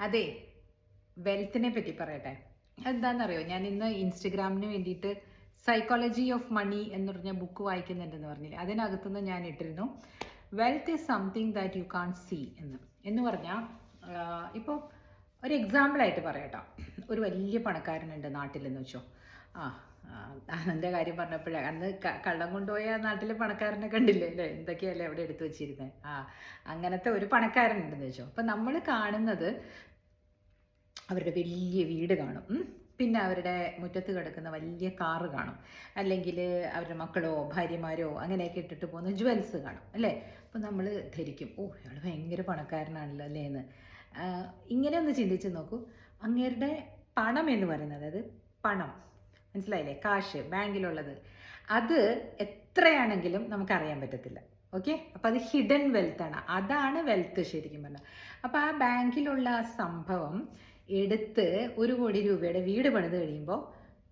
അതെ വെൽത്തിനെ പറ്റി പറയട്ടെ. എന്താണെന്നറിയോ ഞാൻ ഇന്ന് ഇൻസ്റ്റഗ്രാമിന് വേണ്ടിയിട്ട് സൈക്കോളജി ഓഫ് മണി എന്ന് പറഞ്ഞ ബുക്ക് വായിക്കുന്നുണ്ടെന്ന് പറഞ്ഞില്ലേ? അതിനകത്തുനിന്ന് ഞാൻ ഇട്ടിരുന്നു. Wealth is something that you can see എന്ന്. എന്ന് പറഞ്ഞാൽ ഇപ്പോൾ ഒരു എക്സാമ്പിളായിട്ട് പറയട്ടോ. ഒരു വലിയ പണക്കാരനുണ്ട് നാട്ടിലെന്ന് വെച്ചോ. ആ അതിന്റെ കാര്യം പറഞ്ഞപ്പോഴേ അന്ന് കള്ളം കൊണ്ടുപോയ നാട്ടിലെ പണക്കാരനെ കണ്ടില്ലേ? അല്ലേ? എന്തൊക്കെയല്ലേ അവിടെ എടുത്തു വെച്ചിരുന്നത് ആ അങ്ങനത്തെ ഒരു പണക്കാരനുണ്ടെന്ന് വെച്ചോ. അപ്പം നമ്മൾ കാണുന്നത് അവരുടെ വലിയ വീട് കാണും. പിന്നെ അവരുടെ മുറ്റത്ത് കിടക്കുന്ന വലിയ കാറ് കാണും. അല്ലെങ്കിൽ അവരുടെ മക്കളോ ഭാര്യമാരോ അങ്ങനെയൊക്കെ ഇട്ടിട്ട് പോകുന്ന ജ്വൽസ് കാണും. അല്ലേ? അപ്പം നമ്മൾ ധരിക്കും. ഓ അയാൾ ഭയങ്കര പണക്കാരനാണല്ലോ അല്ലേ എന്ന് ഇങ്ങനെ ഒന്ന് ചിന്തിച്ച് നോക്കൂ. അങ്ങേരുടെ പണം എന്ന് പറയുന്നത് അതായത് പണം. മനസ്സിലായില്ലേ? കാശ് ബാങ്കിലുള്ളത്. അത് എത്രയാണെങ്കിലും നമുക്കറിയാൻ പറ്റത്തില്ല. ഓക്കെ? അപ്പോൾ അത് ഹിഡൻ വെൽത്താണ്. അതാണ് വെൽത്ത് ശരിക്കും പറഞ്ഞാൽ അപ്പോൾ ആ ബാങ്കിലുള്ള ആ സംഭവം എടുത്ത് ഒരു കോടി രൂപയുടെ വീട് പണിത് കഴിയുമ്പോൾ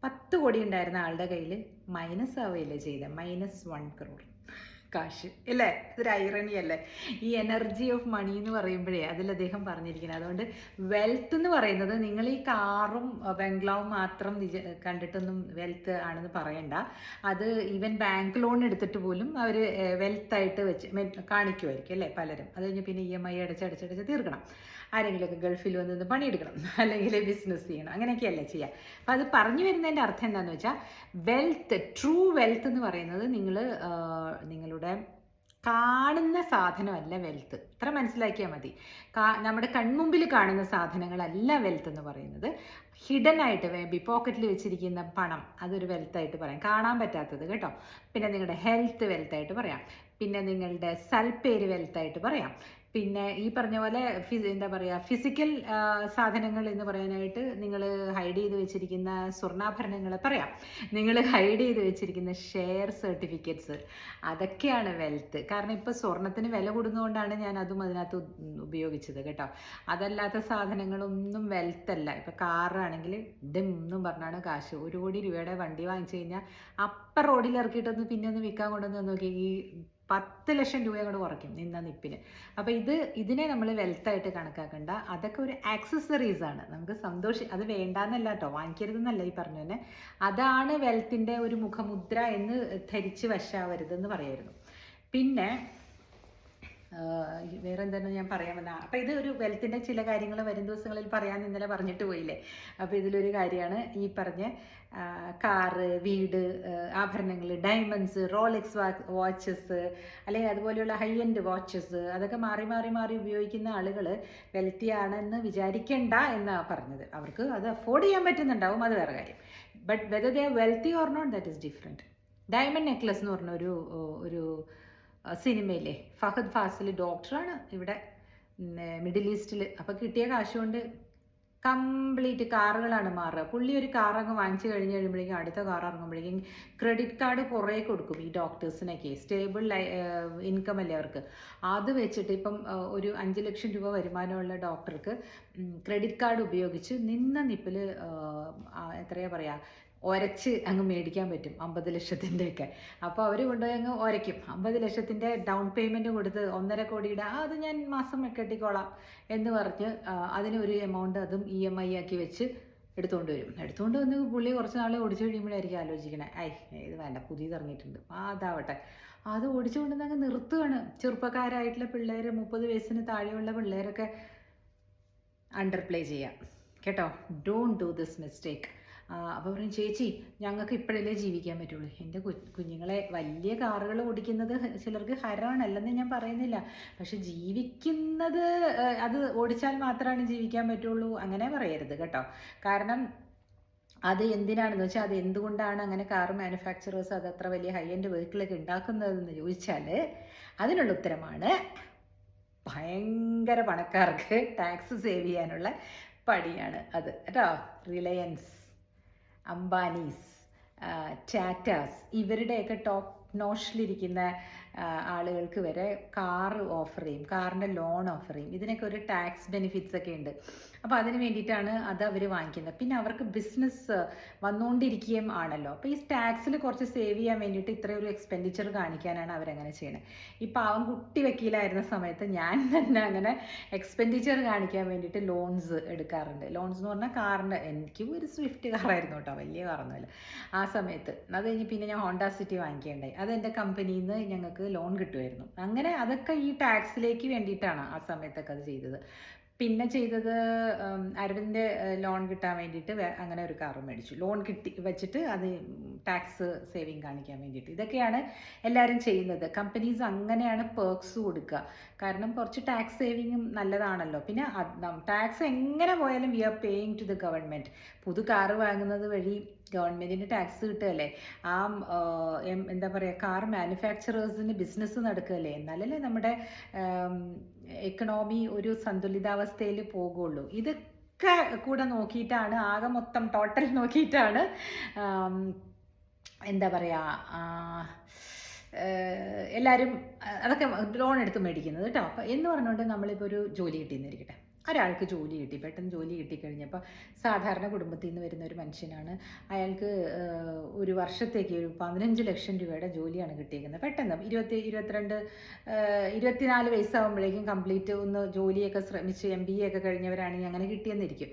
പത്ത് കോടി ഉണ്ടായിരുന്ന ആളുടെ കയ്യിൽ മൈനസ് ആവുകയല്ലേ ചെയ്തത് മൈനസ് വൺ ക്രോർ കാശ്. അല്ലേ? ഇതൊരു ഐറണി അല്ലേ? ഈ എനർജി ഓഫ് മണി എന്ന് പറയുമ്പോഴേ അതിൽ അദ്ദേഹം പറഞ്ഞിരിക്കുന്നത്. അതുകൊണ്ട് വെൽത്ത് എന്ന് പറയുന്നത് നിങ്ങൾ ഈ കാറും ബംഗ്ലാവും മാത്രം കണ്ടിട്ടൊന്നും വെൽത്ത് ആണെന്ന് പറയണ്ട. അത് ഈവൻ ബാങ്ക് ലോൺ എടുത്തിട്ട് പോലും അവർ വെൽത്തായിട്ട് വെച്ച് കാണിക്കുമായിരിക്കും അല്ലേ പലരും. അത് കഴിഞ്ഞ് പിന്നെ ഇ എം ഐ അടച്ചടച്ചടച്ച് തീർക്കണം. ആരെങ്കിലുമൊക്കെ ഗൾഫിൽ വന്ന് നിന്ന് പണിയെടുക്കണം. അല്ലെങ്കിൽ ബിസിനസ് ചെയ്യണം. അങ്ങനെയൊക്കെയല്ലേ ചെയ്യുക അപ്പം അത് പറഞ്ഞു വരുന്നതിന്റെ അർത്ഥം എന്താണെന്ന് വെച്ചാൽ വെൽത്ത് ട്രൂ വെൽത്ത് എന്ന് പറയുന്നത് നിങ്ങൾ നിങ്ങളുടെ കാണുന്ന സാധനമല്ല വെൽത്ത് ഇത്ര മനസ്സിലാക്കിയാൽ മതി. നമ്മുടെ കൺമുമ്പിൽ കാണുന്ന സാധനങ്ങളല്ല വെൽത്ത് എന്ന് പറയുന്നത്. ഹിഡൻ ആയിട്ട് ബി പോക്കറ്റിൽ വെച്ചിരിക്കുന്ന പണം അതൊരു വെൽത്തായിട്ട് പറയാം. കാണാൻ പറ്റാത്തത് കേട്ടോ. പിന്നെ നിങ്ങളുടെ ഹെൽത്ത് വെൽത്തായിട്ട് പറയാം. പിന്നെ നിങ്ങളുടെ സൽപ്പേര് വെൽത്തായിട്ട് പറയാം. പിന്നെ ഈ പറഞ്ഞ പോലെ എന്താ പറയുക ഫിസിക്കൽ സാധനങ്ങൾ എന്ന് പറയാനായിട്ട് നിങ്ങൾ ഹൈഡ് ചെയ്ത് വെച്ചിരിക്കുന്ന സ്വർണാഭരണങ്ങൾ പറയാം. നിങ്ങൾ ഹൈഡ് ചെയ്ത് വെച്ചിരിക്കുന്ന ഷെയർ സർട്ടിഫിക്കറ്റ്സ് അതൊക്കെയാണ് വെൽത്ത് കാരണം ഇപ്പോൾ സ്വർണത്തിന് വില കൂടുന്നതുകൊണ്ടാണ് ഞാൻ അതും അതിനകത്ത് ഉപയോഗിച്ചത് കേട്ടോ. അതല്ലാത്ത സാധനങ്ങളൊന്നും വെൽത്ത് അല്ല. ഇപ്പോൾ കാറാണെങ്കിൽ ഡും എന്നും പറഞ്ഞാണ് കാശ്. ഒരു കോടി രൂപയുടെ വണ്ടി വാങ്ങിച്ചു കഴിഞ്ഞാൽ അപ്പ റോഡിൽ ഇറക്കിയിട്ടൊന്ന് പിന്നെ ഒന്ന് വിൽക്കാൻ കൊണ്ടുവന്ന് നോക്കി ഈ പത്ത് ലക്ഷം രൂപ കൂടെ കുറയ്ക്കും നിന്ന നിപ്പിന്. അപ്പോൾ ഇത് ഇതിനെ നമ്മൾ വെൽത്തായിട്ട് കണക്കാക്കണ്ട. അതൊക്കെ ഒരു ആക്സസറീസ് ആണ്. നമുക്ക് സന്തോഷി അത് വേണ്ടാന്നല്ല കേട്ടോ വാങ്ങിക്കരുതെന്നല്ല ഈ പറഞ്ഞു തന്നെ അതാണ് വെൽത്തിന്റെ ഒരു മുഖമുദ്ര എന്ന് ധരിച്ച് വശാവരുതെന്ന് പറയായിരുന്നു. പിന്നെ വേറെ എന്താണ് ഞാൻ പറയാൻ വന്ന അപ്പം ഇത് ഒരു വെൽത്തിന്റെ ചില കാര്യങ്ങൾ വരും ദിവസങ്ങളിൽ പറയാൻ ഇന്നലെ പറഞ്ഞിട്ട് പോയില്ലേ? അപ്പോൾ ഇതിലൊരു കാര്യമാണ് ഈ പറഞ്ഞ കാറ് വീട് ആഭരണങ്ങൾ ഡയമണ്ട്സ് റോളെക്സ് വാച്ചസ് അല്ലെങ്കിൽ അതുപോലെയുള്ള ഹൈ എൻഡ് വാച്ചസ് അതൊക്കെ മാറി മാറി മാറി ഉപയോഗിക്കുന്ന ആളുകൾ വെൽത്തിയാണെന്ന് വിചാരിക്കേണ്ട എന്നാണ് പറഞ്ഞത്. അവർക്ക് അത് അഫോർഡ് ചെയ്യാൻ പറ്റുന്നുണ്ടാവും അത് വേറെ കാര്യം. But whether they wealthy or not that is different diamond necklace എന്ന് പറഞ്ഞ ഒരു ഒരു സിനിമയില്ലേ? ഫഹദ് ഫാസിൽ ഡോക്ടറാണ് ഇവിടെ മിഡിൽ ഈസ്റ്റിൽ അപ്പോൾ കിട്ടിയ കാശ് കൊണ്ട് കംപ്ലീറ്റ് കാറുകളാണ് മാറുക. പുള്ളി ഒരു കാർ അങ്ങ് വാങ്ങിച്ചു കഴിഞ്ഞ് കഴിയുമ്പോഴേക്കും അടുത്ത കാർ ഇറങ്ങുമ്പോഴേക്കും ക്രെഡിറ്റ് കാർഡ് കുറേ കൊടുക്കും ഈ ഡോക്ടേഴ്സിനൊക്കെ. സ്റ്റേബിൾ ഇൻകം അല്ലേ അവർക്ക്. അത് വെച്ചിട്ട് ഇപ്പം ഒരു അഞ്ച് ലക്ഷം രൂപ വരുമാനമുള്ള ഡോക്ടർക്ക് ക്രെഡിറ്റ് കാർഡ് ഉപയോഗിച്ച് നിന്ന നിപ്പിൽ എത്രയാ പറയുക ഒരച്ച് അങ്ങ് മേടിക്കാൻ പറ്റും അമ്പത് ലക്ഷത്തിന്റെയൊക്കെ അപ്പോൾ അവർ കൊണ്ടുപോയി അങ്ങ് ഒരയ്ക്കും. അമ്പത് ലക്ഷത്തിന്റെ ഡൗൺ പേയ്മെന്റ് കൊടുത്ത് ഒന്നര കോടിയുടെ ആ അത് ഞാൻ മാസം കെട്ടിക്കോളാം എന്ന് പറഞ്ഞ് അതിന് ഒരു എമൗണ്ട് അതും ഇ എം ഐ ആക്കി വെച്ച് എടുത്തുകൊണ്ട് വരും. എടുത്തുകൊണ്ട് വന്ന് പുള്ളി കുറച്ച് നാൾ ഓടിച്ചു കഴിയുമ്പോഴായിരിക്കും ആലോചിക്കണേ ഐ ഇത് വേണ്ട പുതിയത് ഇറങ്ങിയിട്ടുണ്ട് ആ അതാവട്ടെ അത് ഓടിച്ചുകൊണ്ട് അങ്ങ് നിർത്തുകയാണ് ചെറുപ്പക്കാരായിട്ടുള്ള പിള്ളേർ മുപ്പത് വയസ്സിന് താഴെയുള്ള പിള്ളേരൊക്കെ അണ്ടർപ്ലേ ചെയ്യാം. കേട്ടോ? ഡോണ്ട് ഡു ദിസ് മിസ്റ്റേക്ക് അപ്പോൾ പറയും ചേച്ചി ഞങ്ങൾക്ക് ഇപ്പോഴല്ലേ ജീവിക്കാൻ പറ്റുള്ളൂ. എന്റെ കുഞ്ഞുങ്ങളെ വലിയ കാറുകൾ ഓടിക്കുന്നത് ചിലർക്ക് ഹരമാണല്ലെന്ന് ഞാൻ പറയുന്നില്ല. പക്ഷെ ജീവിക്കുന്നത് അത് ഓടിച്ചാൽ മാത്രമാണ് ജീവിക്കാൻ പറ്റുള്ളൂ അങ്ങനെ പറയരുത് കേട്ടോ. കാരണം അത് എന്തിനാണെന്ന് വെച്ചാൽ അത് എന്തുകൊണ്ടാണ് അങ്ങനെ കാർ മാനുഫാക്ചറേഴ്സ് അത് അത്ര വലിയ ഹൈ എൻഡ് വെഹിക്കിളൊക്കെ ഉണ്ടാക്കുന്നതെന്ന് ചോദിച്ചാൽ അതിനുള്ള ഉത്തരമാണ് ഭയങ്കര പണക്കാർക്ക് ടാക്സ് സേവ് ചെയ്യാനുള്ള പടിയാണ് അത്. കേട്ടോ? റിലയൻസ്. അംബാനീസ് ടാറ്റാസ് ഇവരുടെയൊക്കെ ടോപ്പ് നോഷിലിരിക്കുന്ന ആളുകൾക്ക് വരെ കാർ ഓഫർ ചെയ്യും കാറിന്റെ ലോൺ ഓഫർ ചെയ്യും. ഇതിനൊക്കെ ഒരു ടാക്സ് ബെനിഫിറ്റ്സ് ഒക്കെ ഉണ്ട്. അപ്പോൾ അതിന് വേണ്ടിയിട്ടാണ് അത് അവർ വാങ്ങിക്കുന്നത്. പിന്നെ അവർക്ക് ബിസിനസ് വന്നുകൊണ്ടിരിക്കുകയും ആണല്ലോ. അപ്പോൾ ഈ ടാക്സിൽ കുറച്ച് സേവ് ചെയ്യാൻ വേണ്ടിയിട്ട് ഇത്രയും ഒരു എക്സ്പെൻഡിച്ചർ കാണിക്കാനാണ് അവരങ്ങനെ ചെയ്യുന്നത് ഈ പാവം കുട്ടി വക്കീലായിരുന്ന സമയത്ത് ഞാൻ തന്നെ അങ്ങനെ എക്സ്പെൻഡിച്ചർ കാണിക്കാൻ വേണ്ടിയിട്ട് ലോൺസ് എടുക്കാറുണ്ട്. ലോൺസ് എന്ന് പറഞ്ഞാൽ കാറിന്റെ എനിക്കും ഒരു സ്വിഫ്റ്റ് കാറായിരുന്നു കേട്ടോ. വലിയ കാറൊന്നുമല്ല ആ സമയത്ത്. അത് കഴിഞ്ഞ് പിന്നെ ഞാൻ ഹോണ്ട സിറ്റി വാങ്ങിക്കേണ്ടായി. അത് എന്റെ കമ്പനിയിൽ നിന്ന് ഞങ്ങൾക്ക് ലോൺ കിട്ടുമായിരുന്നു അങ്ങനെ അതൊക്കെ ഈ ടാക്സിലേക്ക് വേണ്ടിയിട്ടാണ് ആ സമയത്തൊക്കെ അത് ചെയ്തത്. പിന്നെ ചെയ്തത് അരവിന്ദ് ലോൺ കിട്ടാൻ വേണ്ടിയിട്ട് അങ്ങനെ ഒരു കാർ മേടിച്ചു. ലോൺ കിട്ടി വെച്ചിട്ട് അത് ടാക്സ് സേവിങ് കാണിക്കാൻ വേണ്ടിയിട്ട്. ഇതൊക്കെയാണ് എല്ലാവരും ചെയ്യുന്നത്. കമ്പനീസ് അങ്ങനെയാണ് പേർക്സ് കൊടുക്കുക. കാരണം കുറച്ച് ടാക്സ് സേവിങ്ങും നല്ലതാണല്ലോ. പിന്നെ ടാക്സ് എങ്ങനെ പോയാലും we are paying to the government പുതു കാറ് വാങ്ങുന്നത് വഴി ഗവൺമെന്റിന് ടാക്സ് കിട്ടുകയല്ലേ? ആ എന്താ പറയുക കാർ മാനുഫാക്ചറേഴ്സിന് ബിസിനസ് നടക്കുകയല്ലേ? എന്നാലല്ലേ നമ്മുടെ എക്കണോമി ഒരു സന്തുലിതാവസ്ഥയിൽ പോകുള്ളൂ. ഇതൊക്കെ കൂടെ നോക്കിയിട്ടാണ് ആകെ മൊത്തം ടോട്ടൽ നോക്കിയിട്ടാണ് എന്താ പറയുക എല്ലാവരും അതൊക്കെ ലോൺ എടുത്ത് മേടിക്കുന്നത് കേട്ടോ അപ്പം എന്ന് പറഞ്ഞുകൊണ്ട് നമ്മളിപ്പോൾ ഒരു ജോലി കിട്ടിയെന്നിരിക്കട്ടെ ഒരാൾക്ക് ജോലി കിട്ടി. പെട്ടെന്ന് ജോലി കിട്ടിക്കഴിഞ്ഞപ്പോൾ സാധാരണ കുടുംബത്തിൽ നിന്ന് വരുന്ന ഒരു മനുഷ്യനാണ്. അയാൾക്ക് ഒരു വർഷത്തേക്ക് ഒരു പതിനഞ്ച് ലക്ഷം രൂപയുടെ ജോലിയാണ് കിട്ടിയിരിക്കുന്നത്. പെട്ടെന്ന് ഇരുപത്തി ഇരുപത്തിരണ്ട് ഇരുപത്തിനാല് വയസ്സാകുമ്പോഴേക്കും കംപ്ലീറ്റ് ഒന്ന് ജോലിയൊക്കെ ശ്രമിച്ച് എം ബി എ ഒക്കെ കഴിഞ്ഞവരാണെങ്കിൽ അങ്ങനെ കിട്ടിയെന്നിരിക്കും.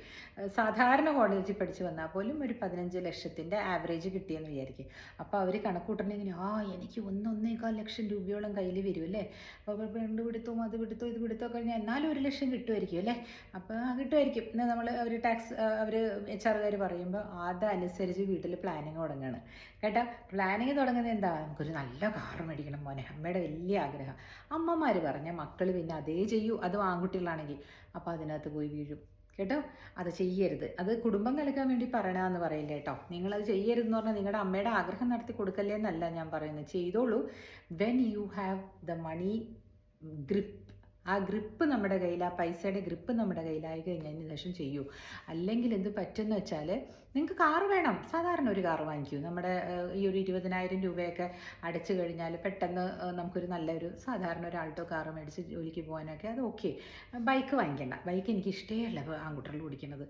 സാധാരണ കോളേജിൽ പഠിച്ച് വന്നാൽ പോലും ഒരു പതിനഞ്ച് ലക്ഷത്തിന്റെ ആവറേജ് കിട്ടിയെന്ന് വിചാരിക്കും. അപ്പോൾ അവർ കണക്കൂട്ടണമെങ്കിൽ ആ എനിക്ക് ഒന്നൊന്നേക്കാൾ ലക്ഷം രൂപയോളം കയ്യിൽ വരും അല്ലേ? അപ്പോൾ പെണ്ണ് പിടുത്തവും അത് പിടുത്തവും ഇത് പിടുത്തവും കഴിഞ്ഞാൽ എന്നാലും ഒരു ലക്ഷം കിട്ടുമായിരിക്കും അല്ലേ? അപ്പോൾ കിട്ടുമായിരിക്കും. നമ്മൾ അവർ ടാക്സ് അവർ എച്ച് ആറുകാർ പറയുമ്പോൾ അതനുസരിച്ച് വീട്ടിൽ പ്ലാനിങ് തുടങ്ങുകയാണ് കേട്ടോ? പ്ലാനിങ് തുടങ്ങുന്നത് എന്താ? നമുക്കൊരു നല്ല കാർ മേടിക്കണം മോനെ. അമ്മയുടെ വലിയ ആഗ്രഹം. അമ്മമാർ പറഞ്ഞ മക്കൾ പിന്നെ അതേ ചെയ്യൂ. അത് ആൺകുട്ടികളാണെങ്കിൽ അപ്പോൾ അതിനകത്ത് പോയി വീഴും. കേട്ടോ? അത് ചെയ്യരുത്. അത് കുടുംബം കലക്കാൻ വേണ്ടി പറയണമെന്ന് പറയില്ല കേട്ടോ. നിങ്ങളത് ചെയ്യരുതെന്ന് പറഞ്ഞാൽ നിങ്ങളുടെ അമ്മയുടെ ആഗ്രഹം നടത്തി കൊടുക്കല്ലേ എന്നല്ല ഞാൻ പറയുന്നത്. ചെയ്തോളൂ. When you have the money grip ആ ഗ്രിപ്പ് നമ്മുടെ കയ്യിൽ ആ പൈസയുടെ ഗ്രിപ്പ് നമ്മുടെ കയ്യിലായി കഴിഞ്ഞതിന് ശേഷം ചെയ്യൂ. അല്ലെങ്കിൽ എന്ത് പറ്റുമെന്ന് വെച്ചാൽ നിങ്ങൾക്ക് കാറ് വേണം. സാധാരണ ഒരു കാറ് വാങ്ങിക്കൂ. നമ്മുടെ ഈ ഒരു ഇരുപതിനായിരം രൂപയൊക്കെ അടച്ചു കഴിഞ്ഞാൽ പെട്ടെന്ന് നമുക്കൊരു നല്ലൊരു സാധാരണ ഒരു ആൾട്ടോ കാറ് മേടിച്ച് ജോലിക്ക് പോകാനൊക്കെ അത് ഓക്കെ ബൈക്ക് വാങ്ങിക്കണ്ട. ബൈക്ക് എനിക്ക് ഇഷ്ടമല്ല ആൺകുട്ടികൾ ഓടിക്കുന്നത്.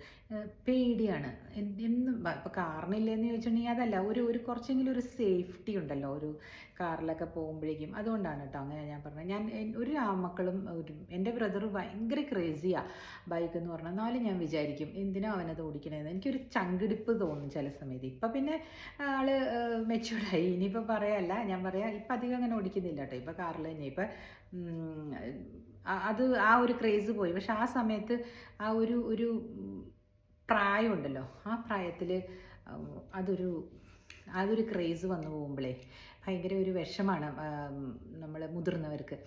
പേടിയാണ്. എന്നും ഇപ്പോൾ കാറിനില്ലെന്ന് ചോദിച്ചിട്ടുണ്ടെങ്കിൽ അതല്ല. ഒരു ഒരു കുറച്ചെങ്കിലും ഒരു സേഫ്റ്റി ഉണ്ടല്ലോ. ഒരു കാറിലൊക്കെ പോകുമ്പോഴേക്കും. അതുകൊണ്ടാണ് കേട്ടോ അങ്ങനെ ഞാൻ പറഞ്ഞത്. ഞാൻ ഒരു ആമക്കളും ഒരു എന്റെ ബ്രദർ ഭയങ്കര ക്രേസിയാണ് ബൈക്ക് എന്ന് പറഞ്ഞാൽ. എന്നാലും ഞാൻ വിചാരിക്കും എന്തിനാണ് അവനത് ഓടിക്കണേന്ന്? എനിക്കൊരു ചങ്കിടിപ്പ് തോന്നും ചില സമയത്ത്. ഇപ്പം പിന്നെ ആൾ മെച്യൂർഡായി ഇനിയിപ്പോൾ പറയല്ല ഞാൻ പറയാം ഇപ്പം അധികം അങ്ങനെ ഓടിക്കുന്നില്ല കേട്ടോ. ഇപ്പം കാറിൽ തന്നെ. ഇപ്പം അത് ആ ഒരു ക്രേസ് പോയി. പക്ഷെ ആ സമയത്ത് ആ ഒരു ഒരു പ്രായമുണ്ടല്ലോ ആ പ്രായത്തിൽ അതൊരു അതൊരു ക്രേസ് വന്നു പോകുമ്പോഴേ ഭയങ്കര ഒരു വിഷമാണ് നമ്മൾ മുതിർന്നവർക്ക്.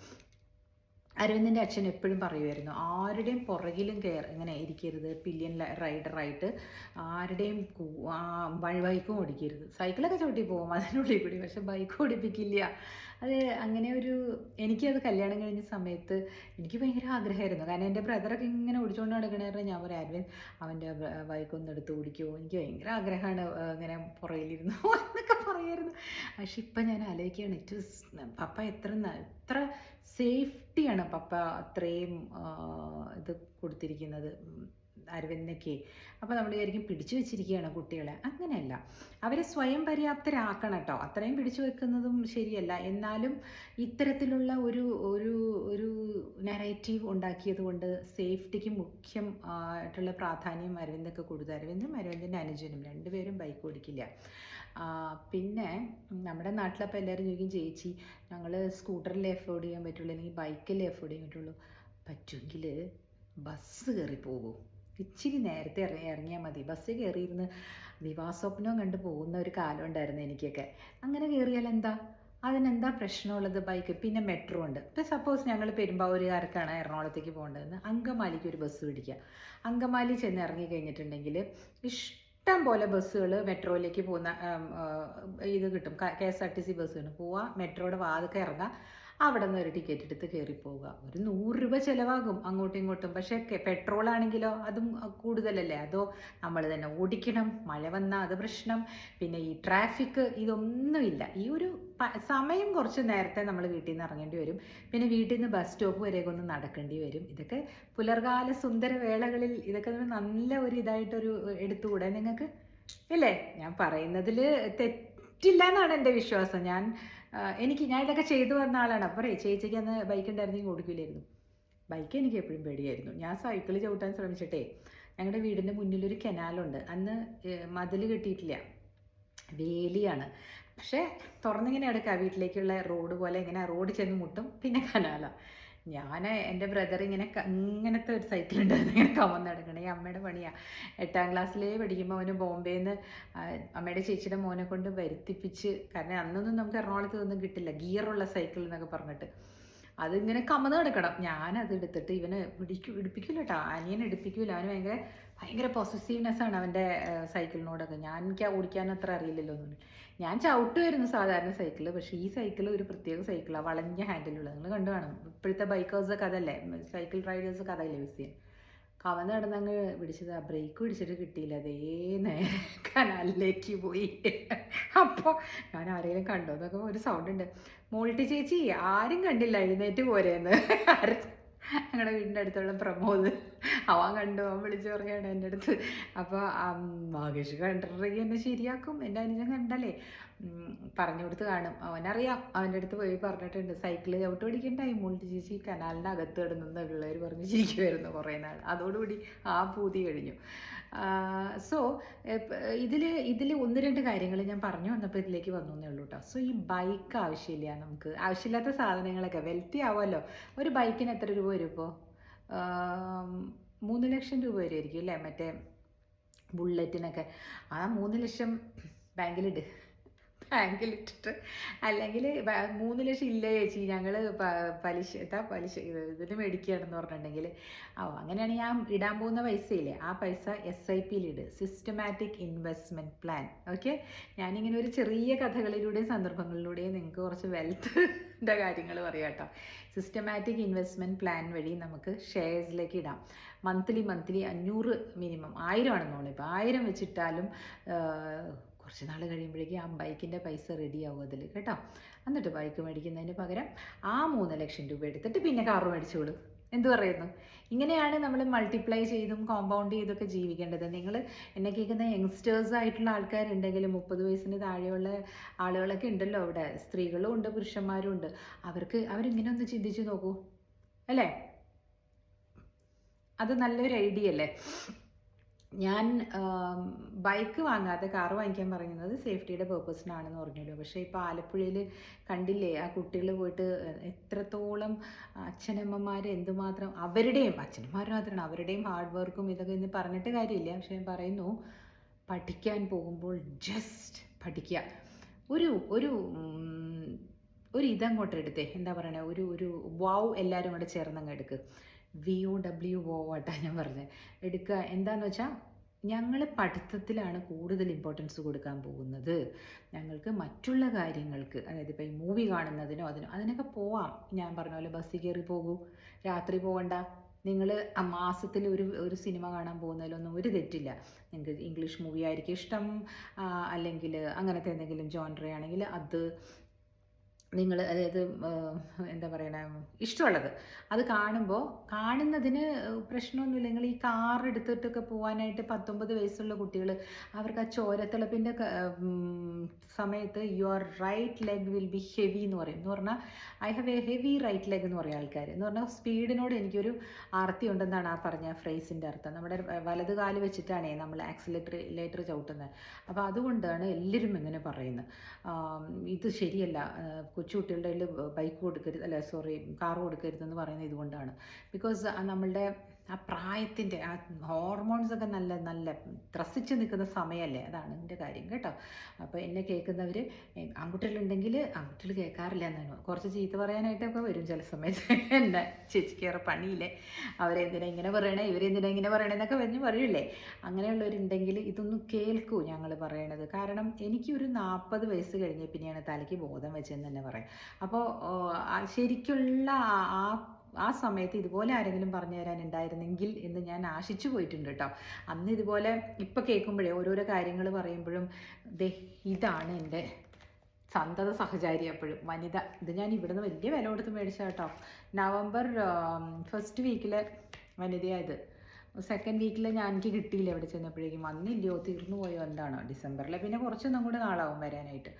അരവിന്ദിന്റെ അച്ഛൻ എപ്പോഴും പറയുമായിരുന്നു ആരുടെയും പുറകിലും കയർ ഇങ്ങനെ ഇരിക്കരുത് പില്യൻ റൈഡറായിട്ട് ആരുടെയും ബൈക്കും ഓടിക്കരുത്. സൈക്കിളൊക്കെ ചവിട്ടി പോകും അതിനുള്ളിൽ കൂടി പക്ഷെ ബൈക്ക് ഓടിപ്പിക്കില്ല. അത് അങ്ങനെ ഒരു എനിക്കത് കല്യാണം കഴിഞ്ഞ സമയത്ത് എനിക്ക് ഭയങ്കര ആഗ്രഹമായിരുന്നു. കാരണം എന്റെ ബ്രദറൊക്കെ ഇങ്ങനെ ഓടിച്ചുകൊണ്ട് നടക്കണമായിരുന്നു ഞാൻ പറയാം അരവിന്ദ് അവന്റെ ബൈക്ക് എടുത്ത് ഓടിക്കുമോ എനിക്ക് ഭയങ്കര ആഗ്രഹമാണ് ഇങ്ങനെ പുറയിലിരുന്നു എന്നൊക്കെ പറയായിരുന്നു. പക്ഷെ ഇപ്പം ഞാൻ ആലോചിക്കുകയാണ് ഇറ്റ് പപ്പ എത്ര എത്ര സേഫ്റ്റിയാണ് പപ്പ അത്രയും ഇത് കൊടുത്തിരിക്കുന്നത്. ഉം, അരവിന്ദനൊക്കെ അപ്പോൾ നമ്മൾ വിചാരിക്കും പിടിച്ചു വെച്ചിരിക്കുകയാണ് കുട്ടികളെ. അങ്ങനെയല്ല. അവരെ സ്വയം പര്യാപ്തരാക്കണം കേട്ടോ അത്രയും പിടിച്ചു വെക്കുന്നതും ശരിയല്ല. എന്നാലും ഇത്തരത്തിലുള്ള ഒരു ഒരു ഒരു നെറേറ്റീവ് ഉണ്ടാക്കിയത് കൊണ്ട് സേഫ്റ്റിക്ക് മുഖ്യം ആയിട്ടുള്ള പ്രാധാന്യം അരവിന്ദൊക്കെ കൊടുത്തു. അരവിന്ദും അരവിന്ദന്റെ അനുജനും രണ്ടുപേരും ബൈക്ക് ഓടിക്കില്ല. പിന്നെ നമ്മുടെ നാട്ടിലപ്പോൾ എല്ലാവരും ചോദിക്കും ചേച്ചി ഞങ്ങൾ സ്കൂട്ടറിൽ എഫോർഡ് ചെയ്യാൻ പറ്റുള്ളൂ അല്ലെങ്കിൽ ബൈക്കിൽ എഫോർഡ് ചെയ്യാൻ പറ്റുള്ളൂ? പറ്റുമെങ്കിൽ ബസ് കയറി പോകൂ ഇച്ചിരി നേരത്തെ ഇറങ്ങി ഇറങ്ങിയാൽ മതി. ബസ്സിൽ കയറിയിരുന്ന് ദിവാസ്വപ്നം കണ്ട് പോകുന്ന ഒരു കാലം ഉണ്ടായിരുന്നു എനിക്കൊക്കെ. അങ്ങനെ കയറിയാൽ എന്താ? അതിനെന്താ പ്രശ്നമുള്ളത് ബൈക്ക് പിന്നെ മെട്രോ ഉണ്ട്. ഇപ്പം സപ്പോസ് ഞങ്ങൾ പെരുമ്പാവൂരുകാർക്കാണ് എറണാകുളത്തേക്ക് പോകേണ്ടതെന്ന്. അങ്കമാലിക്ക് ഒരു ബസ് പിടിക്കുക. അങ്കമാലി ചെന്ന് ഇറങ്ങി കഴിഞ്ഞിട്ടുണ്ടെങ്കിൽ ഇഷ്ടം പോലെ ബസ്സുകൾ മെട്രോയിലേക്ക് പോകുന്ന ഇത് കിട്ടും. K S R T C bus കിട്ടും പോവുക മെട്രോയുടെ വാതൊക്കെ ഇറങ്ങുക അവിടെ നിന്ന് ഒരു ടിക്കറ്റ് എടുത്ത് കയറി പോവുക. ഒരു നൂറ് രൂപ ചിലവാകും അങ്ങോട്ടും ഇങ്ങോട്ടും. പക്ഷേ പെട്രോൾ ആണെങ്കിലോ അതും കൂടുതലല്ലേ? അതോ നമ്മൾ തന്നെ ഓടിക്കണം മഴ വന്നാൽ അത് പ്രശ്നം. പിന്നെ ഈ ട്രാഫിക് ഇതൊന്നുമില്ല ഈ ഒരു സമയം കുറച്ച് നേരത്തെ നമ്മൾ വീട്ടിൽ നിന്ന് ഇറങ്ങേണ്ടി വരും. പിന്നെ വീട്ടിൽ നിന്ന് ബസ് സ്റ്റോപ്പ് വരെയൊക്കെ ഒന്ന് നടക്കേണ്ടി വരും. ഇതൊക്കെ പുലർകാല സുന്ദര വേളകളിൽ ഇതൊക്കെ നല്ല ഒരു ഇതായിട്ടൊരു എടുത്തുകൂടെ നിങ്ങൾക്ക്? ഇല്ലേ? ഞാൻ പറയുന്നതിൽ തെറ്റില്ല എന്നാണ് എന്റെ വിശ്വാസം. ഞാൻ എനിക്ക് ഞാൻ ഇതൊക്കെ ചെയ്തു വന്ന ആളാണ്. അപ്പോഴേ ചേച്ചിക്ക് അന്ന് ബൈക്ക് ഉണ്ടായിരുന്നെങ്കിൽ ഓടിക്കില്ലായിരുന്നു ബൈക്ക് എനിക്ക് എപ്പോഴും പേടിയായിരുന്നു. ഞാൻ സൈക്കിൾ ചവിട്ടാൻ ശ്രമിച്ചിട്ടേ ഞങ്ങളുടെ വീടിന്റെ മുന്നിലൊരു കനാലുണ്ട്. അന്ന് മതിൽ കെട്ടിയിട്ടില്ല. വേലിയാണ്. പക്ഷേ തുറന്നിങ്ങനെ എടുക്കുക വീട്ടിലേക്കുള്ള റോഡ് പോലെ ഇങ്ങനെ റോഡ് ചെന്ന് മുട്ടും. പിന്നെ കനാല. ഞാൻ എന്റെ ബ്രദർ ഇങ്ങനെ ഇങ്ങനത്തെ ഒരു സൈക്കിൾ ഉണ്ടായിരുന്നു. ഇങ്ങനെ കമന്ന് നടക്കണം. ഈ അമ്മയുടെ പണിയാണ് എട്ടാം ക്ലാസ്സിലേ പഠിക്കുമ്പോൾ അവന് ബോംബെയിൽ നിന്ന് അമ്മയുടെ ചേച്ചിയുടെ മോനെ കൊണ്ട് വരുത്തിപ്പിച്ച് കാരണം അന്നൊന്നും നമുക്ക് എറണാകുളത്ത് ഒന്നും കിട്ടില്ല. ഗിയറുള്ള സൈക്കിൾ എന്നൊക്കെ പറഞ്ഞിട്ട്. അതിങ്ങനെ കമന്ന് കിടക്കണം ഞാനത് എടുത്തിട്ട് ഇവന് പിടിക്കു പിടിപ്പിക്കില്ല കേട്ടോ അനിയൻ എടുപ്പിക്കില്ല അവന് ഭയങ്കര ഭയങ്കര പൊസസീവ്നെസ് ആണ് അവന്റെ സൈക്കിളിനോടൊക്കെ ഞാൻ എനിക്ക് ഓടിക്കാൻ അത്ര അറിയില്ലല്ലോ എന്ന് ഞാൻ ചവിട്ടുമായിരുന്നു സാധാരണ സൈക്കിൾ പക്ഷേ ഈ സൈക്കിൾ ഒരു പ്രത്യേക സൈക്കിളാണ് വളഞ്ഞ ഹാൻഡിലുള്ള നിങ്ങൾ കണ്ടു കാണും. ഇപ്പോഴത്തെ ബൈക്കേഴ്സൊക്കെ അതല്ലേ? സൈക്കിൾ റൈഡേഴ്സൊക്കെ അതല്ലേ യൂസ് ചെയ്യാൻ കവന്ന് കിടന്നങ്ങ് പിടിച്ചത്. ആ ബ്രേക്ക് പിടിച്ചിട്ട് കിട്ടിയില്ല. അതേ നേരെ കനാലിലേക്ക് പോയി. അപ്പോൾ ഞാൻ ആരെങ്കിലും കണ്ടോ? എന്നൊക്കെ ഒരു സൗണ്ട് ഉണ്ട്. മോൾട്ടി ചേച്ചി ആരും കണ്ടില്ല. എഴുന്നേറ്റ് പോരേന്ന്. ഞങ്ങളുടെ വീടിന്റെ അടുത്തുള്ള പ്രമോദ്. അവൻ കണ്ടു അവൻ വിളിച്ചു പറയുകയാണ് എന്റെ അടുത്ത്. അപ്പോൾ മഹേഷ് കണ്ടിട്ടുണ്ടെങ്കിൽ എന്നെ ശരിയാക്കും എന്റെ അനുജൻ കണ്ടല്ലേ? പറഞ്ഞു കൊടുത്ത് കാണും. അവനറിയാം അവന്റെ അടുത്ത് പോയി പറഞ്ഞിട്ടുണ്ട് സൈക്കിൾ ചവിട്ട് പിടിക്കണ്ടായി മുള്ളി ചേച്ചി കനാലിന്റെ അകത്ത് കിടന്നു പിള്ളേർ പറഞ്ഞ് ചിരിക്കുമായിരുന്നു കുറേ നാൾ അതോടുകൂടി ആ പൂതി കഴിഞ്ഞു. സോ ഇതിൽ ഇതിൽ ഒന്ന് രണ്ട് കാര്യങ്ങൾ ഞാൻ പറഞ്ഞു വന്നപ്പോൾ ഇതിലേക്ക് വന്നു എന്നേ ഉള്ളൂ കേട്ടോ സോ ഈ ബൈക്ക് ആവശ്യമില്ല നമുക്ക്. ആവശ്യമില്ലാത്ത സാധനങ്ങളൊക്കെ വെൽത്തി ആവുമല്ലോ. ഒരു ബൈക്കിന് എത്ര രൂപ വരും ഇപ്പോൾ മൂന്ന് ലക്ഷം രൂപ വരുമായിരിക്കും അല്ലേ? മറ്റേ ബുള്ളറ്റിനൊക്കെ ആ മൂന്ന് ലക്ഷം ബാങ്കിലിട് ബാങ്കിലിട്ടിട്ട് അല്ലെങ്കിൽ മൂന്ന് ലക്ഷം ഇല്ല ചേച്ചി? ഞങ്ങൾ പലിശ എന്താ പലിശ ഇതിന് മേടിക്കുകയാണെന്ന് പറഞ്ഞിട്ടുണ്ടെങ്കിൽ ഓ അങ്ങനെയാണെങ്കിൽ ഞാൻ ഇടാൻ പോകുന്ന പൈസയില്ലേ? ആ പൈസ എസ് ഐ പിയിൽ ഇട് സിസ്റ്റമാറ്റിക് ഇൻവെസ്റ്റ്മെന്റ് പ്ലാൻ ഓക്കെ ഞാനിങ്ങനെ ഒരു ചെറിയ കഥകളിലൂടെയും സന്ദർഭങ്ങളിലൂടെയും നിങ്ങൾക്ക് കുറച്ച് വെൽത്തിന്റെ കാര്യങ്ങൾ പറയാം കേട്ടോ. സിസ്റ്റമാറ്റിക് ഇൻവെസ്റ്റ്മെന്റ് പ്ലാൻ വഴി നമുക്ക് ഷെയർസിലേക്ക് ഇടാം. മന്ത്ലി മന്ത്ലി അഞ്ഞൂറ് മിനിമം ആയിരമാണെന്നോളൂ ഇപ്പോൾ ആയിരം വെച്ചിട്ടാലും കുറച്ച് നാൾ കഴിയുമ്പോഴേക്കും ആ ബൈക്കിന്റെ പൈസ റെഡിയാവും അതിൽ കേട്ടോ? എന്നിട്ട് ബൈക്ക് മേടിക്കുന്നതിന് പകരം ആ മൂന്ന് ലക്ഷം രൂപ എടുത്തിട്ട് പിന്നെ കാർ മേടിച്ചോളൂ. എന്തു പറയുന്നു? ഇങ്ങനെയാണ് നമ്മൾ മൾട്ടിപ്ലൈ ചെയ്തും കോമ്പൗണ്ട് ചെയ്തൊക്കെ ജീവിക്കേണ്ടത്. നിങ്ങൾ എന്നെ കേൾക്കുന്ന യങ്സ്റ്റേഴ്സ് ആയിട്ടുള്ള ആൾക്കാരുണ്ടെങ്കിൽ മുപ്പത് വയസ്സിന് താഴെയുള്ള ആളുകളൊക്കെ ഉണ്ടല്ലോ അവിടെ. സ്ത്രീകളും ഉണ്ട് പുരുഷന്മാരും ഉണ്ട്. അവർക്ക് അവരിങ്ങനെ ഒന്ന് ചിന്തിച്ച് നോക്കൂ. അല്ലേ? അത് നല്ലൊരു ഐഡിയ അല്ലേ? ഞാൻ ബൈക്ക് വാങ്ങാതെ കാർ വാങ്ങിക്കാൻ പറയുന്നത് സേഫ്റ്റിയുടെ പേർപ്പസിനാണെന്ന് പറഞ്ഞല്ലോ പക്ഷേ ഇപ്പോൾ ആലപ്പുഴയിൽ കണ്ടില്ലേ ആ കുട്ടികൾ പോയിട്ട് എത്രത്തോളം അച്ഛനമ്മമാർ എന്തുമാത്രം അവരുടെയും അച്ഛനമ്മമാർ മാത്രമാണ് അവരുടെയും ഹാർഡ് വർക്കും ഇതൊക്കെ ഇന്ന് പറഞ്ഞിട്ട് കാര്യമില്ല. പക്ഷേ ഞാൻ പറയുന്നു പഠിക്കാൻ പോകുമ്പോൾ ജസ്റ്റ് പഠിക്കുക. ഒരു ഒരു ഒരു ഇതങ്ങോട്ട് എടുത്തേ എന്താ പറയണേ? ഒരു ഒരു വാവ് എല്ലാവരും കൂടെ ചേർന്നങ്ങ് എടുക്ക്. വി ഒ ഡബ്ല്യു ഒ ആട്ടാ ഞാൻ പറഞ്ഞത് എടുക്കുക എന്താന്ന് വെച്ചാൽ ഞങ്ങൾ പഠിത്തത്തിലാണ് കൂടുതൽ ഇമ്പോർട്ടൻസ് കൊടുക്കാൻ പോകുന്നത്. ഞങ്ങൾക്ക് മറ്റുള്ള കാര്യങ്ങൾക്ക് അതായത് ഇപ്പോൾ ഈ മൂവി കാണുന്നതിനോ അതിനോ അതിനൊക്കെ പോവാം. ഞാൻ പറഞ്ഞ പോലെ ബസ്സിൽ കയറി പോകൂ. രാത്രി പോകണ്ട നിങ്ങൾ ആ മാസത്തിൽ ഒരു ഒരു സിനിമ കാണാൻ പോകുന്നതിലൊന്നും ഒരു തെറ്റില്ല. നിങ്ങൾക്ക് ഇംഗ്ലീഷ് മൂവി ആയിരിക്കും ഇഷ്ടം. അല്ലെങ്കിൽ അങ്ങനത്തെ എന്തെങ്കിലും ജോൺറ ആണെങ്കിൽ അത് നിങ്ങൾ അതായത് എന്താ പറയണ ഇഷ്ടമുള്ളത്. അത് കാണുമ്പോൾ കാണുന്നതിന് പ്രശ്നമൊന്നുമില്ല. നിങ്ങൾ ഈ കാർ എടുത്തിട്ടൊക്കെ പോകാനായിട്ട് പത്തൊമ്പത് വയസ്സുള്ള കുട്ടികൾ അവർക്ക് ആ ചോരത്തിളപ്പിന്റെ സമയത്ത് your right leg will be heavy എന്ന് പറയും. എന്ന് പറഞ്ഞാൽ I have a heavy right leg എന്ന് പറയും ആൾക്കാർ എന്ന് പറഞ്ഞാൽ സ്പീഡിനോട് എനിക്കൊരു ആർത്തി ഉണ്ടെന്നാണ് ആ പറഞ്ഞ ഫ്രേസിന്റെ അർത്ഥം. നമ്മുടെ വലത് കാൽ വെച്ചിട്ടാണേ നമ്മൾ ആക്സിലേറ്റർ ലേറ്റർ ചവിട്ടുന്നത്. അപ്പോൾ അതുകൊണ്ടാണ് എല്ലാവരും ഇങ്ങനെ പറയുന്നത്. ഇത് ശരിയല്ല. കൊച്ചുകുട്ടികളുടെ കയ്യിൽ ബൈക്ക് കൊടുക്കരുത് അല്ല സോറി കാർ കൊടുക്കരുതെന്ന് പറയുന്നത് ഇതുകൊണ്ടാണ്. ബിക്കോസ് നമ്മളുടെ ആ പ്രായത്തിന്റെ ആ ഹോർമോൺസ് ഒക്കെ നല്ല നല്ല ത്രസിച്ച് നിൽക്കുന്ന സമയമല്ലേ? അതാണ് എന്റെ കാര്യം കേട്ടോ. അപ്പോൾ എന്നെ കേൾക്കുന്നവർ ആൺകുട്ടികളുണ്ടെങ്കിൽ ആൺകുട്ടികൾ കേൾക്കാറില്ല എന്നാണ്. കുറച്ച് ചീത്ത പറയാനായിട്ടൊക്കെ വരും ചില സമയത്ത്. എന്നെ ചേച്ചിക്ക് വേറെ പണിയില്ലേ? അവരെന്തിനാ ഇങ്ങനെ പറയണേ? ഇവരെന്തിനാ ഇങ്ങനെ പറയണേ എന്നൊക്കെ പറഞ്ഞ് പറയില്ലേ? അങ്ങനെയുള്ളവരുണ്ടെങ്കിൽ ഇതൊന്നും കേൾക്കൂ ഞങ്ങൾ പറയണത്. കാരണം എനിക്കൊരു നാൽപ്പത് വയസ്സ് കഴിഞ്ഞ പിന്നെയാണ് തലയ്ക്ക് ബോധം വെച്ചതെന്ന് തന്നെ പറയാം. അപ്പോൾ ശരിക്കുള്ള ആ- ആ സമയത്ത് ഇതുപോലെ ആരെങ്കിലും പറഞ്ഞു തരാൻ ഉണ്ടായിരുന്നെങ്കിൽ എന്ന് ഞാൻ ആശിച്ചു പോയിട്ടുണ്ട് കേട്ടോ. അന്ന് ഇതുപോലെ ഇപ്പം കേൾക്കുമ്പോഴേ ഓരോരോ കാര്യങ്ങൾ പറയുമ്പോഴും ദേ ഇതാണ് എന്റെ സന്തത സഹചാരി എപ്പോഴും വനിത. ഇത് ഞാൻ ഇവിടുന്ന് വലിയ വില കൊടുത്ത് മേടിച്ച കേട്ടോ. നവംബർ ഫസ്റ്റ് വീക്കിൽ വനിതയായത്. സെക്കൻഡ് വീക്കിൽ ഞാൻ എനിക്ക് കിട്ടിയില്ല എവിടെ ചെന്നപ്പോഴേക്കും. വന്നില്ലയോ തീർന്നു പോയോ എന്താണോ ഡിസംബറിൽ പിന്നെ കുറച്ചൊന്നും കൂടെ നാളാവും വരാനായിട്ട്.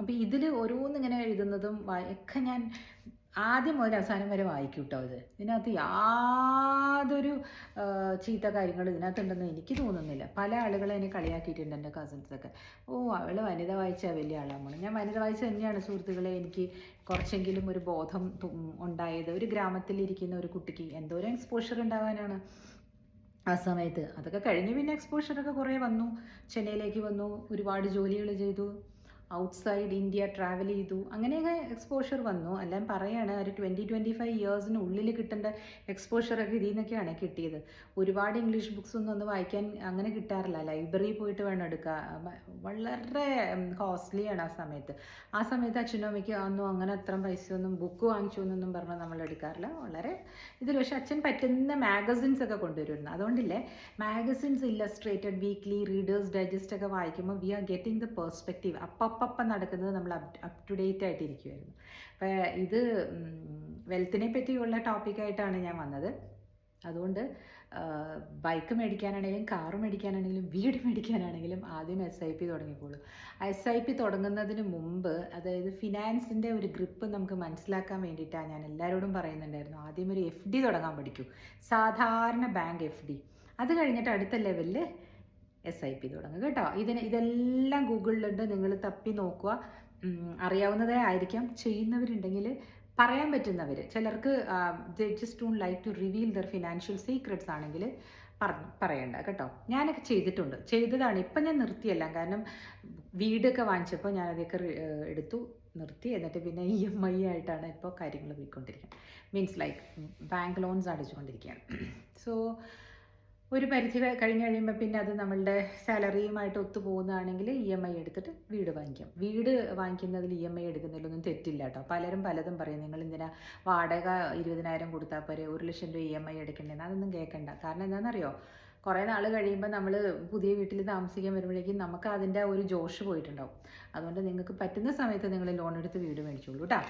അപ്പോൾ ഇതിൽ ഓരോന്നിങ്ങനെ എഴുതുന്നതും ഒക്കെ ഞാൻ ആദ്യം മുതൽ അവസാനം വരെ വായിക്കും കേട്ടോ ഇത്. ഇതിനകത്ത് യാതൊരു ചീത്ത കാര്യങ്ങൾ ഇതിനകത്തുണ്ടെന്ന് എനിക്ക് തോന്നുന്നില്ല. പല ആളുകളും എന്നെ കളിയാക്കിയിട്ടുണ്ട് എന്റെ കസിൻസൊക്കെ ഓ അവൾ വനിത വായിച്ച വലിയ ആളാണ് ഞാൻ വനിത വായിച്ച തന്നെയാണ് സുഹൃത്തുക്കളെ. എനിക്ക് കുറച്ചെങ്കിലും ഒരു ബോധം ഉണ്ടായത് ഒരു ഗ്രാമത്തിലിരിക്കുന്ന ഒരു കുട്ടിക്ക് എന്തോരം എക്സ്പോഷർ ഉണ്ടാവാനാണ് ആ സമയത്ത്. അതൊക്കെ കഴിഞ്ഞ് പിന്നെ എക്സ്പോഷറൊക്കെ കുറേ വന്നു. ചെന്നൈയിലേക്ക് വന്നു. ഒരുപാട് ജോലികൾ ചെയ്തു. ഔട്ട്സൈഡ് ഇന്ത്യ ട്രാവൽ ചെയ്തു. അങ്ങനെയൊക്കെ എക്സ്പോഷർ വന്നു. എല്ലാം പറയാണ് ഒരു ട്വന്റി ട്വന്റി ഫൈവ് ഇയേഴ്സിന് ഉള്ളിൽ കിട്ടേണ്ട എക്സ്പോഷറൊക്കെ ഇതിൽ നിന്നൊക്കെയാണ് കിട്ടിയത്. ഒരുപാട് ഇംഗ്ലീഷ് ബുക്സ് ഒന്നും ഒന്ന് വായിക്കാൻ അങ്ങനെ കിട്ടാറില്ല. ലൈബ്രറിയിൽ പോയിട്ട് വേണം എടുക്കുക വളരെ കോസ്റ്റ്ലിയാണ് ആ സമയത്ത്. ആ സമയത്ത് അച്ഛനമ്മയ്ക്ക് ഒന്നും അങ്ങനെ അത്ര പൈസ ഒന്നും ബുക്ക് വാങ്ങിച്ചു എന്നൊന്നും പറഞ്ഞാൽ നമ്മൾ എടുക്കാറില്ല. വളരെ ഇതിൽ പക്ഷെ അച്ഛൻ പറ്റുന്ന മാഗസിൻസ് ഒക്കെ കൊണ്ടുവരുന്നു അതുകൊണ്ടില്ലേ magazines Illustrated Weekly Reader's Digest ഒക്കെ വായിക്കുമ്പോൾ we are getting the perspective അപ്പം നടക്കുന്നത്. നമ്മൾ അപ് അപ് ടു ഡേറ്റ് ആയിട്ട് ഇരിക്കുമായിരുന്നു അപ്പോൾ ഇത് വെൽത്തിനെ പറ്റിയുള്ള ടോപ്പിക്കായിട്ടാണ് ഞാൻ വന്നത്. അതുകൊണ്ട് ബൈക്ക് മേടിക്കാനാണെങ്കിലും കാറ് മേടിക്കാനാണെങ്കിലും വീട് മേടിക്കാനാണെങ്കിലും ആദ്യം എസ് ഐ പി തുടങ്ങിക്കോളൂ. എസ് ഐ പി തുടങ്ങുന്നതിന് മുമ്പ് അതായത് ഫിനാൻസിന്റെ ഒരു ഗ്രിപ്പ് നമുക്ക് മനസ്സിലാക്കാൻ വേണ്ടിയിട്ടാണ് ഞാൻ എല്ലാവരോടും പറയുന്നുണ്ടായിരുന്നു. ആദ്യം ഒരു എഫ് ഡി തുടങ്ങാൻ പഠിക്കൂ. സാധാരണ ബാങ്ക് എഫ് ഡി അത് കഴിഞ്ഞിട്ട് അടുത്ത ലെവലിൽ എസ് ഐ പി തുടങ്ങുക കേട്ടോ? ഇതിന് ഇതെല്ലാം ഗൂഗിളിലുണ്ട്. നിങ്ങൾ തപ്പി നോക്കുക. അറിയാവുന്നതേ ആയിരിക്കാം ചെയ്യുന്നവരുണ്ടെങ്കിൽ പറയാൻ പറ്റുന്നവർ ചിലർക്ക് just don't like to reveal their financial secrets ആണെങ്കിൽ പറഞ്ഞു പറയണ്ട. കേട്ടോ? ഞാനൊക്കെ ചെയ്തിട്ടുണ്ട്. ചെയ്തതാണ്. ഇപ്പം ഞാൻ നിർത്തിയല്ല. കാരണം വീടൊക്കെ വാങ്ങിച്ചപ്പോൾ റി- എടുത്തു നിർത്തി. എന്നിട്ട് പിന്നെ ഇ എം ഐ ആയിട്ടാണ് ഇപ്പോൾ കാര്യങ്ങൾ പോയിക്കൊണ്ടിരിക്കുന്നത്. മീൻസ് ലൈക്ക് ബാങ്ക് ലോൺസ് അടിച്ചുകൊണ്ടിരിക്കുകയാണ്. സോ ഒരു പരിധി കഴിഞ്ഞ് കഴിയുമ്പോൾ പിന്നെ അത് നമ്മളുടെ സാലറിയുമായിട്ട് ഒത്തു പോകുന്നതാണെങ്കിൽ ഇ എം ഐ എടുത്തിട്ട് വീട് വാങ്ങിക്കാം. വീട് വാങ്ങിക്കുന്നതിൽ ഇ എം ഐ എടുക്കുന്നതിലൊന്നും തെറ്റില്ല കേട്ടോ. പലരും പലതും പറയും നിങ്ങൾ എന്തിനാ വാടക ഇരുപതിനായിരം കൊടുത്താൽ പോരെ ഒരു ലക്ഷം രൂപ ഇ എം ഐ എടുക്കണ്ടേന്ന്. അതൊന്നും കേൾക്കണ്ട. കാരണം എന്താണെന്നറിയോ? കുറേ നാൾ കഴിയുമ്പോൾ നമ്മൾ പുതിയ വീട്ടിൽ താമസിക്കാൻ വരുമ്പോഴേക്കും നമുക്ക് അതിന്റെ ഒരു ജോഷ് പോയിട്ടുണ്ടാവും. അതുകൊണ്ട് നിങ്ങൾക്ക് പറ്റുന്ന സമയത്ത് നിങ്ങൾ ലോൺ എടുത്ത് വീട് മേടിച്ചോളൂ കേട്ടോ.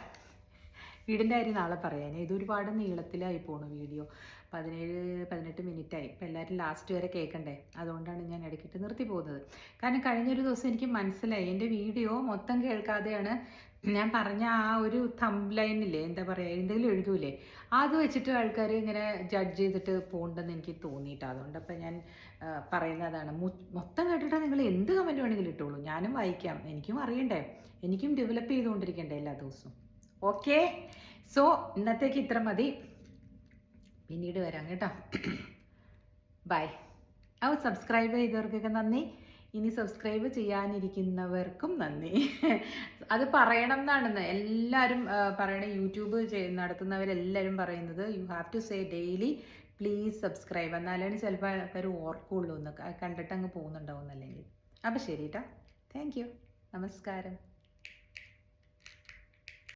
വീടിന്റെ കാര്യം നാളെ പറയാൻ ഇത് ഒരുപാട് നീളത്തിലായി പോണു വീഡിയോ. പതിനേഴ് പതിനെട്ട് മിനിറ്റായി. ഇപ്പം എല്ലാവരും ലാസ്റ്റ് വരെ കേൾക്കണ്ടേ? അതുകൊണ്ടാണ് ഞാൻ ഇടയ്ക്കിട്ട് നിർത്തി പോകുന്നത്. കാരണം കഴിഞ്ഞൊരു ദിവസം എനിക്ക് മനസ്സിലായി. എന്റെ വീഡിയോ മൊത്തം കേൾക്കാതെയാണ് ഞാൻ പറഞ്ഞ ആ ഒരു തമ്പ് ലൈനില്ലേ എന്താ പറയുക എന്തെങ്കിലും എഴുതൂലേ? അത് വെച്ചിട്ട് ആൾക്കാർ ഇങ്ങനെ ജഡ്ജ് ചെയ്തിട്ട് പോകണ്ടെന്ന് എനിക്ക് തോന്നിയിട്ട്. അതുകൊണ്ട് അപ്പം ഞാൻ പറയുന്നതാണ് മൊത്തം കേട്ടിട്ട് നിങ്ങൾ എന്ത് കമന്റ് വേണമെങ്കിലും ഇട്ടോളൂ. ഞാനും വായിക്കാം. എനിക്കും അറിയണ്ടേ. എനിക്കും ഡെവലപ്പ് ചെയ്തുകൊണ്ടിരിക്കണ്ടേ എല്ലാ ദിവസവും. ഓക്കെ സോ ഇന്നത്തേക്ക് ഇത്ര മതി. പിന്നീട് വരാം കേട്ടോ. ബൈ ആ സബ്സ്ക്രൈബ് ചെയ്തവർക്കൊക്കെ നന്ദി. ഇനി സബ്സ്ക്രൈബ് ചെയ്യാനിരിക്കുന്നവർക്കും നന്ദി. അത് പറയണം എന്നാണെന്ന് എല്ലാവരും പറയണേ യൂട്യൂബ് നടത്തുന്നവരെല്ലാവരും പറയുന്നത് you have to say daily please subscribe എന്നാലാണ് ചിലപ്പോൾ ആൾക്കാർ ഓർക്കുള്ളൂ എന്ന് കണ്ടിട്ട് അങ്ങ് പോകുന്നുണ്ടാവും എന്നല്ലെങ്കിൽ. അപ്പോൾ ശരി കേട്ടോ താങ്ക് യു നമസ്കാരം.